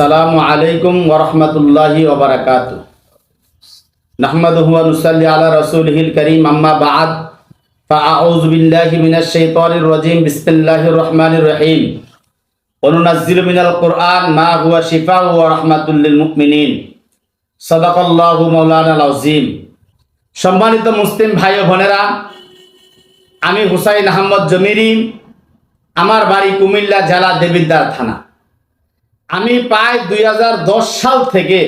সালামু আলাইকুম ওরহমতুল্লাহি ওবরাকাত নাহমাদুহু ওয়া নুসাল্লি আলা রাসূলিহিল কারীম আম্মা বা'দ فأعوذ بالله من الشيطان الرجيم بسم الله الرحمن الرحيم وننزل من القرآن ما هو شفاء ورحمة للمؤمنين صدق الله مولانا العظيم সম্মানিত মুসলিম ভাই ও বোনেরা আমি হুসাইন আহমদ জমিরি আমার বাড়ি কুমিল্লা জেলা দেবিদ্বার থানা আমি প্রায় দুই হাজার দশ সাল থেকে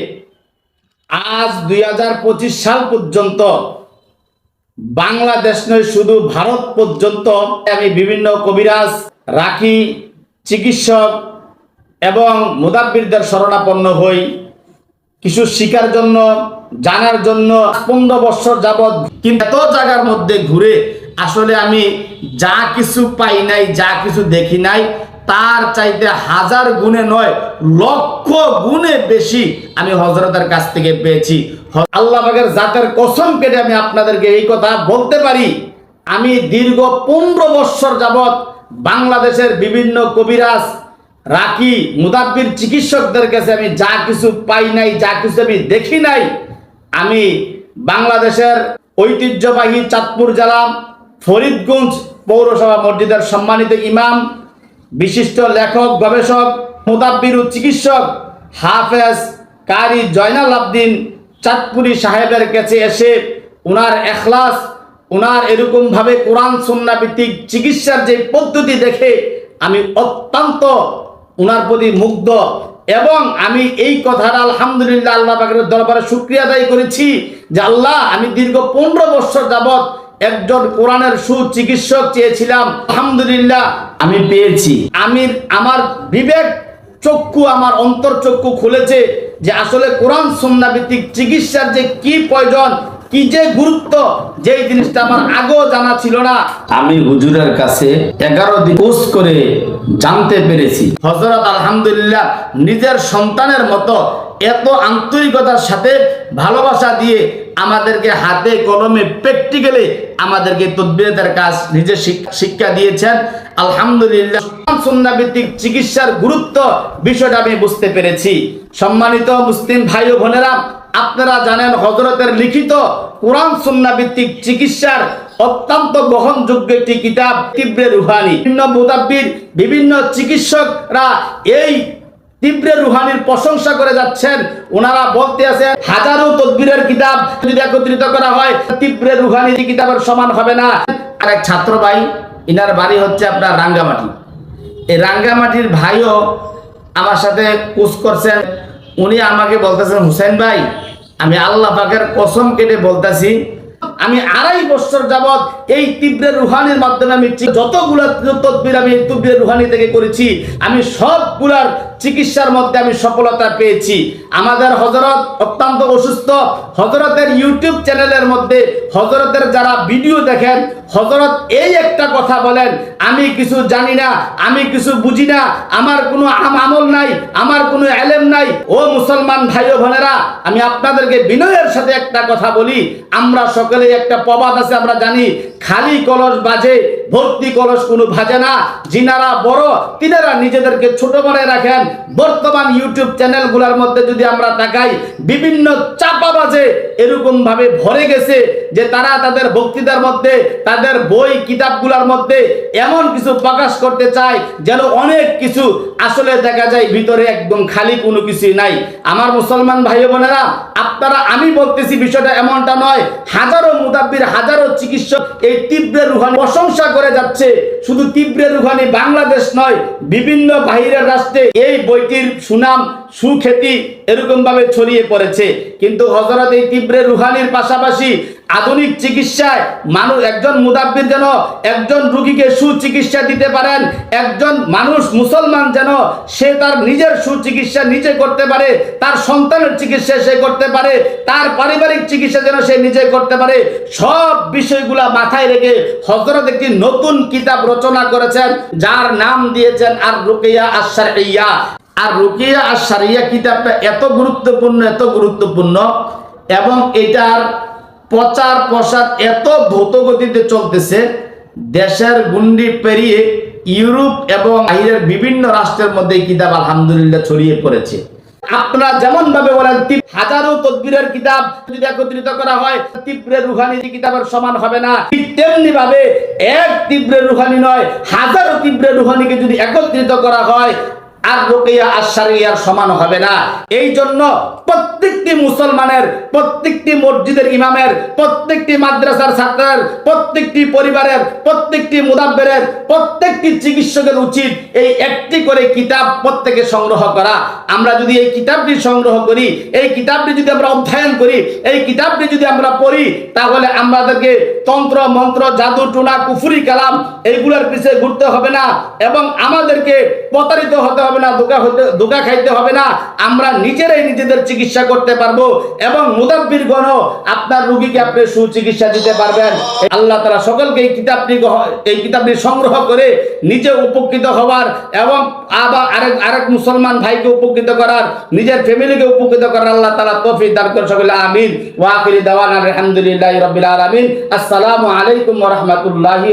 আজ দুই হাজার পঁচিশ সাল পর্যন্ত বাংলাদেশ নয়, শুধু ভারত পর্যন্ত আমি বিভিন্ন কবিরাজ, রাখি, চিকিৎসক এবং মুদাব্বিরদের শরণাপন্ন হই। কিছু শিকার জন্য, জানার জন্য পনেরো বছর যাবৎ কিন্তু এত জায়গার মধ্যে ঘুরে আসলে আমি যা কিছু পাই নাই, যা কিছু দেখি নাই তার চাইতে হাজার গুণে নয়, লক্ষ গুণে বেশি আমি হজরতের কাছ থেকে পেয়েছি। আল্লাহ জাতের কসম কেটে আমি আপনাদেরকে এই কথা বলতে পারি। আমি দীর্ঘ পনেরো বৎসর যাবৎ বাংলাদেশের বিভিন্ন কবিরাজ রাখি মুদাব্বির চিকিৎসকদের কাছে আমি যা কিছু পাই নাই, যা কিছু আমি দেখি নাই, আমি বাংলাদেশের ঐতিহ্যবাহী চাঁদপুর জেলা, ফরিদগঞ্জ পৌরসভা মসজিদের সম্মানিত ইমাম বিশিষ্ট লেখক, গবেষক, মুদাব্বির চিকিৎসক হাফেজ কারি জয়নাল আবদিন চাঁদপুরি সাহেবের কাছে এসে উনার এখলাস, উনার এরকমভাবে কোরআন সন্না চিকিৎসার যে পদ্ধতি দেখে আমি অত্যন্ত উনার প্রতি মুগ্ধ এবং আমি এই কথাটা আলহামদুলিল্লাহ আল্লাহ পাকের দরবারে শুক্রিয়া আদায় করেছি যে আল্লাহ, আমি দীর্ঘ পনেরো বছর যাবৎ একজন কোরআনের সুচিকিৎসক চেয়েছিলাম, আলহামদুলিল্লাহ, আমি পেয়েছি। আমি আমার বিবেক চক্ষু, আমার অন্তর চক্ষু খুলেছে যে আসলে কোরআন সন্না চিকিৎসার যে কি প্রয়োজন, কি যে গুরুত্ব, যেই জিনিসটা আমার আগেও জানা ছিল না। আমি হুজুরের কাছে এগারো দিন কোর্স করে জানতে পেরেছি। হজরত আলহামদুলিল্লাহ নিজের সন্তানের মতো এত আন্তরিকতার সাথে ভালোবাসা দিয়ে আমাদেরকে হাতে কলমে প্র্যাকটিক্যালি আমাদেরকে তদবিরের কাজ নিজে শিক- শিক্ষা দিয়েছেন। আলহামদুলিল্লাহ ভিত্তিক চিকিৎসার গুরুত্ব বিষয়টা আমি বুঝতে পেরেছি। সম্মানিত মুসলিম ভাই ও বোনেরা, আপনারা জানেন হজরতের লিখিত কোরআন সুন্না ভিত্তিক চিকিৎসার অত্যন্ত গ্রহণযোগ্য একটি কিতাব তীব্রে রুহানি। বিভিন্ন বিভিন্ন চিকিৎসকরা এই তীব্রে রুহানির প্রশংসা করে যাচ্ছেন। ওনারা বলতে আছে, হাজারো তদবিরের কিতাব যদি একত্রিত করা হয়, তীব্রে রুহানি কিতাবের সমান হবে না। আর এক ছাত্র ভাই, ইনার বাড়ি হচ্ছে আপনার রাঙ্গামাটি। এই রাঙ্গামাটির ভাইও আমার সাথে কুচ করছেন। উনি আমাকে বলতেছেন, হুসেন ভাই, আমি আল্লাহ পাকের কসম কেটে বলতেছি, আমি আড়াই বছর যাবৎ এই তীব্র রুহানির মাধ্যমে আমি যতগুলো তদবির আমি তীব্রে রুহানি থেকে করেছি, আমি সবগুলার চিকিৎসার মধ্যে আমি সফলতা পেয়েছি। আমাদের হজরত অত্যন্ত অসুস্থ। হজরতের ইউটিউব চ্যানেলের মধ্যে হজরতের যারা ভিডিও দেখেন হজরত এই একটা কথা বলেন, আমি কিছু জানি না, আমি কিছু বুঝি না, আমার কোনো আম- আমল নাই, আমার কোনো এলেম নাই। ও মুসলমান ভাই ও বোনেরা, আমি আপনাদেরকে বিনয়ের সাথে একটা কথা বলি। আমরা সকলে একটা প্রবাদ আছে, আমরা জানি, খালি কলস বাজে, ভর্তি কলস কোনো ভাজে না। যিনারা বড়, তিনারা নিজেদেরকে ছোট মনে রাখেন। বর্তমান ইউটিউব চ্যানেলগুলোর মধ্যে যদি আমরা তাকাই, বিভিন্ন চাপা বাজে এরকম ভাবে ভরে গেছে যে তারা তাদের বক্তৃতার মধ্যে, তাদের বই, কিতাবগুলোর মধ্যে এমন কিছু প্রকাশ করতে চায় যেন অনেক কিছু আসলে দেখা যায় ভিতরে একদম খালি কোনো কিছুই নাই। আমার মুসলমান ভাই বোনেরা, আপনারা আমি বলতেছি বিষয়টা এমনটা নয়, হাজারো মুদাব্বির, হাজারো চিকিৎসক এই তীব্রে রুহানি প্রশংসা করে যাচ্ছে। শুধু তীব্রে রুহানি বাংলাদেশ নয়, বিভিন্ন বাহিরের রাষ্ট্রে এই বইটির সুনাম সুখ্যাতি এরকম ভাবে ছড়িয়ে পড়েছে। কিন্তু হজরত এই তীব্রে রুহানির পাশাপাশি আধুনিক চিকিৎসায় মানুষ, একজন মুদাব্বির যেন একজন রুগীকে সুচিকিৎসা দিতে পারেন, একজন মানুষ মুসলমান যেন সে তার নিজের সুচিকিৎসা নিজে করতে পারে, তার সন্তানের চিকিৎসা সে করতে পারে, তার পারিবারিক চিকিৎসা যেন সে নিজে করতে পারে, সব বিষয়গুলা মাথায় রেখে হজরত একটি নতুন কিতাব রচনা করেছেন, যার নাম দিয়েছেন আর রুকিয়া আশার ইয়া আর রুকিয়া আর সারিয়া কিতাবটা এত গুরুত্বপূর্ণ এত গুরুত্বপূর্ণ এবং এটার প্রচার প্রসার এত দ্রুত গতিতে চলতেছে, দেশের গুন্ডি পেরিয়ে ইউরোপ এবং বাইরের বিভিন্ন রাষ্ট্রের মধ্যে এই কিতাব আলহামদুলিল্লাহ ছড়িয়ে পড়েছে। আপনারা যেমন ভাবে বলেন হাজারো তদবিরের কিতাব যদি একত্রিত করা হয় তীব্রের রুহানি কিতাবের সমান হবে না। তেমনি ভাবে এক তীব্রের রুহানি নয়, হাজারো তীব্রের রুহানিকে যদি একত্রিত করা হয় আর রোকেয়া আর সারিয়ার সমান হবে না। এই জন্য প্রত্যেকটি মুসলমানের, প্রত্যেকটি মসজিদের ইমামের, প্রত্যেকটি মাদ্রাসার ছাত্রের, প্রত্যেকটি পরিবারের, প্রত্যেকটি মুদাব্বেরের, প্রত্যেকটি চিকিৎসকের উচিত এই একটি করে কিতাব প্রত্যেকে সংগ্রহ করা। আমরা যদি এই কিতাবটি সংগ্রহ করি, এই কিতাবটি যদি আমরা অধ্যয়ন করি, এই কিতাবটি যদি আমরা পড়ি, তাহলে আমাদেরকে তন্ত্র, মন্ত্র, জাদু, টুনা, কুফুরি, কালাম, এইগুলোর পিছিয়ে ঘুরতে হবে না এবং আমাদেরকে প্রতারিত হতে হবে না ধোকা হতে ধোকা খাইতে হবে না, আমরা নিজেরাই নিজেদের চিকিৎসা করতে পারব এবং মুদাব্বির গণ আপনার রুগীকে আপনি সুচিকিৎসা দিতে পারবেন। আল্লাহ তারা সকলকে এই কিতাবটি এই কিতাবটি সংগ্রহ করে নিজে উপকৃত হওয়ার এবং আবার আরেক আরেক মুসলমান ভাইকে উপকৃত করার, নিজের ফ্যামিলিকে উপকৃত করার আল্লাহ তালা তফিক দান করে সকলে, আমিন। ওয়াকিরি দাওয়ান আলহামদুলিল্লাহ রবিল আলমিন। আসসালামু আলাইকুম রহমতুল্লাহি